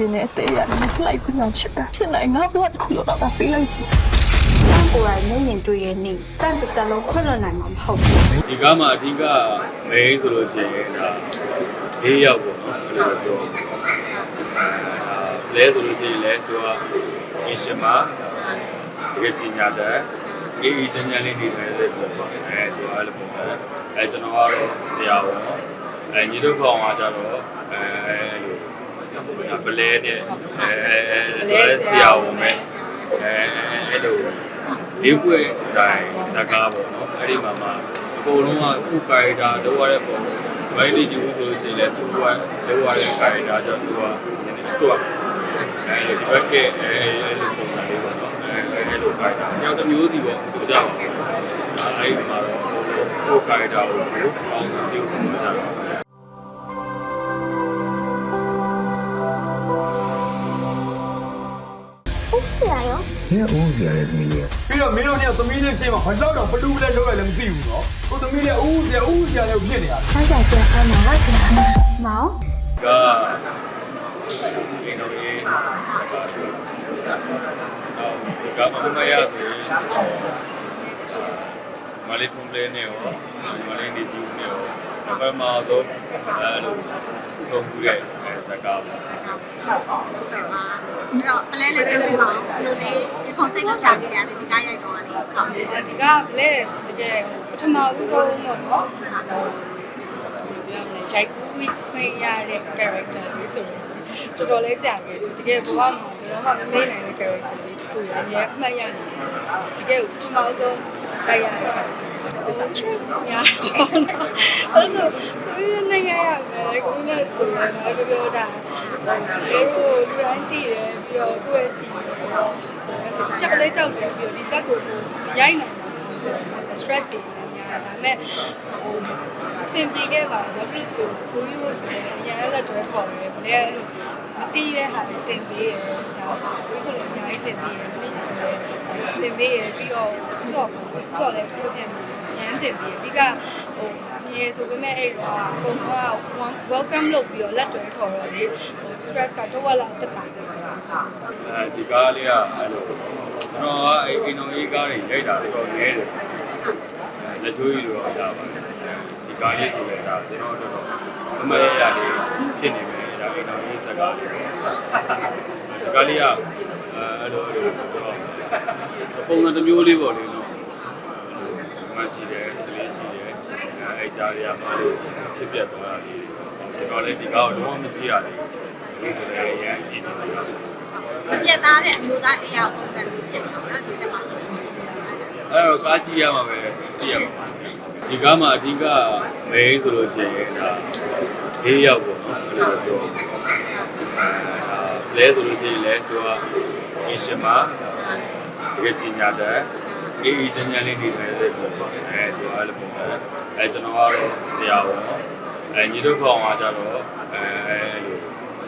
ရင်နဲ့တဲ့ရတယ်လိုက်ခွင့်ချစ်တာဖြစ်နိုင်ငါဘဝတစ်ခုလောက်တော့ပေးလိုက်ချင်ကိုယ်တိုင်မျက်မြင်တွေ့ရဲ့နေ့တန်တတလုံးခွင့်လွှတ်နိုင်မှာမဟုတ်ဘူးဒီကားမှာအဓိကမေးဆိုလို့ရှိရင်ဒါ၄ယောက်ပေါ့နော်အဲ့လိုပြောအဲလဲဆိုလို့ရှိရင်လဲသူကအင်ရှင်မှာတကယ်ပညာတတ်အေးအေးချမ်းချမ်းလေးနေတယ်ဆိုတော့အဲသူကအဲ့လိုပုံစံအဲကျွန်တော်ကတော့ဆရာဝန်အဲညီတို့ကောင်ကကြတော့အဲ ဘလဲနဲ့အဲဆရာဝန်ပဲအဲအဲ့လိုလေးပွဲတိုင်းဇာကားပေါ့နော်အဲ့ဒီမှာမှအကုန်လုံးကခုကာရီတာလောက်ရတဲ့ပုံမိုင်းလီကျူဆိုလို့ရှိရင်လည်းသူကလောက်ရတဲ့ကာရီတာကြောင့်သူကသူကအဲဒီဘက်ကအဲအဲ့လိုပုံစံလေးပေါ့နော်အဲအဲ့လိုကာရီတာညောင်တစ်မျိုးစီပေါ့သူကြောက်ပါအဲ့ဒီမှာတော့ကိုကာရီတာကိုပေါင်းပြုစု နေတာ ဟုတ်ဆရာရော ဘယ်ဦးစီရတဲ့သမီးလေး ပြီးတော့မင်းတို့เนี่ยသမီးလေးရှင်းမှာဘာကြောက်တော့ဘလူးလဲလောက်ရလည်းမသိဘူးနော်ကိုသမီးလေးအူးစရာအူးစရာလည်းဖြစ်နေရတယ် ဟုတ်ကြဆရာအမဟုတ်ဆရာမောင် ကဒီလိုရေးစကားပြောအော်ကမမရစေမလေးထုံးလေးနဲ့ရောမလေးနေကျူးနဲ့ရောအပမတော့အဲလိုသုံးခုရဲ့ စကားပေါ့အဲ့တော့ပလဲလေးပြောပြပါဦးဘယ်လိုလဲဒီ concept လောက်ချခဲ့ရတယ်ဒီကားရိုက်တော့ကနေဟုတ်ဒီကလည်းတကယ်ပထမဦးဆုံးပေါ့နော်ပြောမယ်ရိုက်ကူးပြီးခွင့်ရတဲ့ character လေးဆိုတော့တော်တော်လေးကြာခဲ့တကယ်ဘဝမှာဘယ်တော့မှမမေ့နိုင်တဲ့ character လေးတစ်ခုရအများအမှတ်ရနေတကယ်ပထမဦးဆုံးတိုက်ရတဲ့ stress များအဲ့တော့ကိုယ်နိုင်ငံရမယ်ကိုယ်နဲ့ဆိုရင်တော့ပြောတာအဲလိုလူတိုင်းတည်တယ်ပြီးတော့ကိုယ့်ရဲ့စီဆိုတော့ကြောက်လဲကြောက်တယ်ပြီးတော့ဒီဇက်ကိုရိုက်နိုင်မှာဆိုတော့ stress တွေများဒါပေမဲ့ဟိုစင်ပြေခဲ့ပါဘာဖြစ်လို့ဆိုကိုကြီးလို့ဆိုရင်အရင်လက်တွဲခေါ်တယ်ဘယ်လဲမတီးတဲ့ဟာတွေတင်ပေးရဒါကိုဆိုလည်းအများကြီးတင်ပေးရမသိဆိုလည်းတင်ပေးရပြီးတော့ပြီးတော့ပြီးတော့လည်းပြောပြနေရ မ်းတင်ပေးအဓိကဟိုမြေဆိုပေမဲ့အဲ့တော့ပုံက welcome လုပ်ပြီးတော့လက်တွဲခေါ်တော့လေဟို stress ကတော့ဝက်လာတက်တာတယ်အဲဒီကားလေးကအဲ့လိုကျွန်တော်ကအဲ့အိမ်တော်ကြီးကားတွေရိုက်တာတော့နည်းတယ်အဲလက်ချိုးကြီးတော့ရပါတယ်ဒီကားလေးဆိုလည်းဒါကျွန်တော်တို့တော့အမရရလေးဖြစ်နေမယ်ဒါအိမ်တော်ကြီးစကားလေးဒီကားလေးကအဲအဲ့လိုအဲ့လိုပုံစံတစ်မျိုးလေးပေါ့လေနော်မ ရှိတယ်တလေးရှိတယ်အဲအဲ့ကြားရမှာလို့ဖြစ်ပြသွားတာဒီကျွန်တော်လည်းဒီကားကိုတော့မကြည့်ရဘူးဒီလိုလည်းရမ်းကြည့်နေတာပြက်သားတဲ့အမျိုးသားတရားပုံစံမျိုးဖြစ်နေတာနော်ဒီထက်မှာဆိုအဲ့တော့ကားကြည့်ရမှာပဲကြည့်ရမှာဒီကားမှာအဓိကမေးဆိုလို့ရှိရင်ဒါ၄ယောက်ပေါ့နော်အဲ့လိုပြောအဲလဲဆိုလို့ရှိရင်လဲသူကအင်ရှင်မှာတကယ်ပညာတတ် အေးအေးချမ်းချမ်းလေးနေတယ်ဆိုတော့အဲသူကအဲ့လိုပုံစံအဲကျွန်တော်ကတော့ဆရာဝန်အဲညီတို့ကောင်ကကြတော့အဲ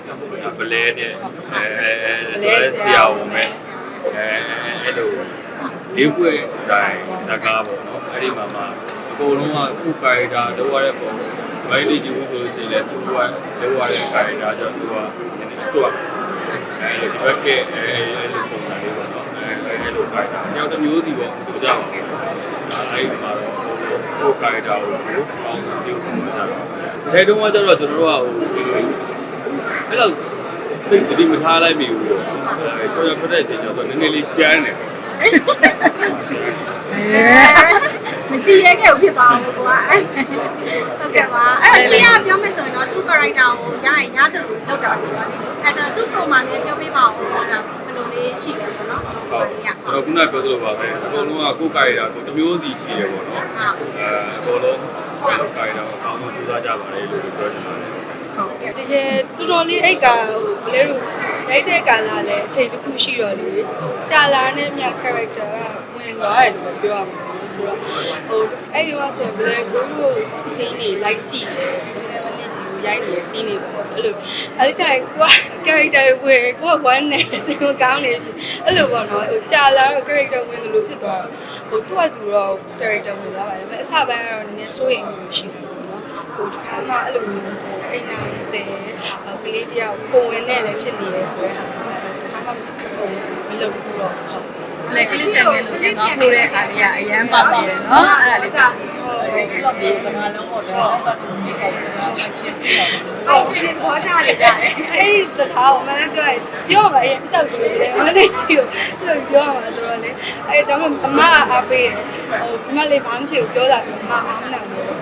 လိုဘလဲနဲ့အဲဆရာဝန်ပဲအဲအဲ့လိုလေးပွဲတိုင်းဇာကားပေါ့နော်အဲ့ဒီမှာမှအကုန်လုံးကခုကာရီတာလောက်ရတဲ့ပုံမိုင်းလီကျူဆိုလို့ရှိရင်လည်းသူကလောက်ရတဲ့ကာရီတာကြောင့်သူကသူကအဲဒီဘက်ကအဲအဲ့လိုပုံစံလေးပေါ့နော်အဲအဲ့လိုကာရီ တာညောင်တစ်မျိုးစီပေါ့သူကြောက်အဲ့ဒီမှာတော့ကိုကာရီတာကိုပေါင်းပြုစုနေတာခြေတုံးကကျတော့ကျွန်တော်တို့ကဟိုအဲ့လိုသိတိမထားလိုက်မိဘူးလို့အဲကျွန်တော်ပြတဲ့အချိန်ကျတော့နည်းနည်းလေးကြမ်းတယ်ပေါ့ မကြည့်ရဲခဲ့ဘူးဖြစ်သွားဘူးကွာဟုတ်ကဲ့ပါအဲ့တော့ကြည့်ရပြောမယ်ဆိုရင်တော့သူ့ character ကိုရရင်ရသလိုလောက်တာဆိုတော့လေအဲ့တော့သူ့ pro မှာလည်းပြောပြပါဦးပေါ့ဒါဘယ်လိုလေးရှိတယ်ပေါ့နော်ဟုတ်ကျွန်တော်ခုနပြောသလိုပါပဲအကုန်လုံးကကိုယ်ကိုယ်ရတာကိုတစ်မျိုးစီရှိတယ်ပေါ့နော်အဲအကုန်လုံးကိုယ်ကိုယ်ရတာအကောင်းဆုံးကြိုးစားကြပါလေလို့ပြောချင်ပါတယ်တကယ်တော်တော်လေးအဲ့ကဟိုဘလဲတို့ရိုက်တဲ့ကာလလည်းအချိန်တစ်ခုရှိတော့လေကြာလာတဲ့မြတ် character ကဝင်သွားတယ်လို့ပြောရမှာ ဆိုတော့ဟိုအဲ့ဒီကဆိုဘလဲကိုတို့စီးနေလိုက်ကြည့်တယ်ဘယ်နဲ့ကြည့်ကိုရိုက်နေစီးနေပေါ့အဲ့လိုအဲ့ဒီချိန်ကိုက character ဝင်ကိုကဝမ်းနေစိတ်ကောင်းနေပြီအဲ့လိုပေါ့နော်ဟိုကြာလာတော့ character ဝင်တယ်လို့ဖြစ်သွားတော့ဟိုသူ့အတူတော့ character ဝင်သွားပါတယ်ဒါပေမဲ့အစပိုင်းကတော့နည်းနည်းစိုးရိမ်မှုရှိတယ်ပေါ့နော်ဟိုတခါမှအဲ့လိုမျိုးအိမ်နာတဲ့ဟကလေးတယောက်ပုံဝင်နဲ့လည်းဖြစ်နေရဲဆိုတဲ့ဟာကဘာမှဟိုမလုပ်ဘူးတော့ဟုတ် လက်ကလေးကြံငယ်လို့ရင်ကောင်းဖို့တဲ့ခါကြီးကအရန်ပါပါတယ်နော်အဲ့ဒါလေးကြာတယ်အော်ရှင်ဘောကြတယ်ကြာတယ်အဲ့ဒီစကားကိုမလည်းပြောရင်ပြောပါရဲ့ကြောက်တယ်လေမလေးချီကိုအဲ့လိုပြောမှာဆိုတော့လေအဲ့ဒါမှအမအားပေးတယ်ဟိုအမလေးဘာမှမဖြစ်ဘူးပြောတာအမအားမနာဘူးဆိုတော့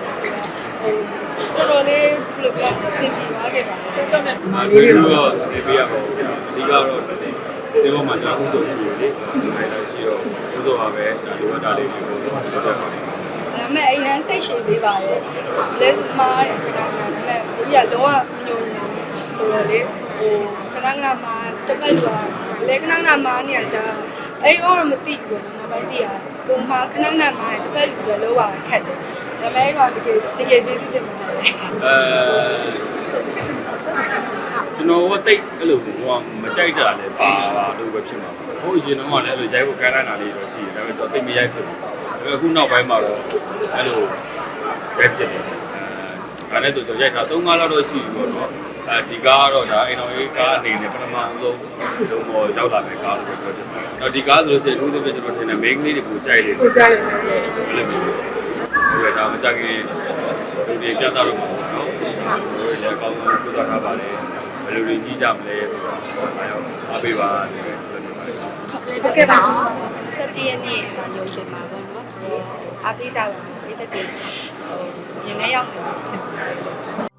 ဟိုတော်တော်လေးဘယ်လိုပြောဆင်ပြေသွားခဲ့ပါတယ်တော်တော်နဲ့မာလေးတွေတော့နေပေးရပါဘူးဗျာအဓိကတော့စေဝမှာကျွန်တော်ဥစ္စာရှိတယ်လေဒီလိုရှိတော့ ဥစ္စာပါပဲဒါလိုအပ်တာလေးတွေကိုလုပ်တတ်ပါတယ်ဒါပေမဲ့အရင်စိတ်ရှည်ပေးပါရဲ့လဲမားတယ်ခဏခဏဒါပေမဲ့ကိုကြီးကလုံးဝညုံညံဆိုတော့လေဟိုခဏခဏမာတစ်ပတ်လောလဲခဏခဏမာနေရကြအဲ့တော့မသိဘူးနော်ဘာသိရကိုမာခဏခဏမာတစ်ပတ်လူလောပါခက်တယ်ဒါပေမဲ့တော့တကယ်တကယ်ကျေးဇူးတင်ပါတယ်အဲကျွန်တော်ကတိတ်အဲ့လိုဟိုမကြိုက်တာလည်းပါပါလို့ပဲဖြစ်မှာ ဟိုအရင်တော့ကလည်းအဲ့လိုရိုက်ဖို့ကမ်းလာတာလေးတော့ရှိတယ်ဒါပေမဲ့တော့တိတ်မရိုက်ဖြစ်ဘူးဒါပေမဲ့အခုနောက်ပိုင်းမှာတော့အဲ့လိုရိုက်ဖြစ်တယ်အဲဒါနဲ့ဆိုကျွန်တော်ရိုက်တာ၃၅လောက်တော့ရှိပြီပေါ့နော်အဲဒီကားကတော့ဒါအိမ်တော်ရေးကားအနေနဲ့ပထမဆုံးဆုံးပေါ်ရောက်လာမယ့်ကားလို့ပြောချင်ပါတယ်။တော့ဒီကားဆိုလို့ရှိရင်လူတွေကျွန်တော်ထင်တယ် main ကလေးတွေကိုကြိုက်တယ်။ကိုကြိုက်တယ်။ဘယ်လိုမျိုးလဲ။ဒါမှမကြခင်လူတွေပြတ်တော့မှာပေါ့နော်။ဒီလည်းအကောင်းဆုံးပြုလုပ်ထားပါလေ။ဘယ်လိုတွေကြီးကြမလဲဆိုတော့အားရောအားပေးပါလို့ပြောချင်ပါတ ယ်။ဟုတ်ကဲ့ပါစက်တရနေ့မှာရုံရှင်မှာပေါ့နော်ဆိုတော့အားပေးကြပါဦးဒီတက်ကြီးဟိုရင်ထဲရောက်နေချင်ပါတယ်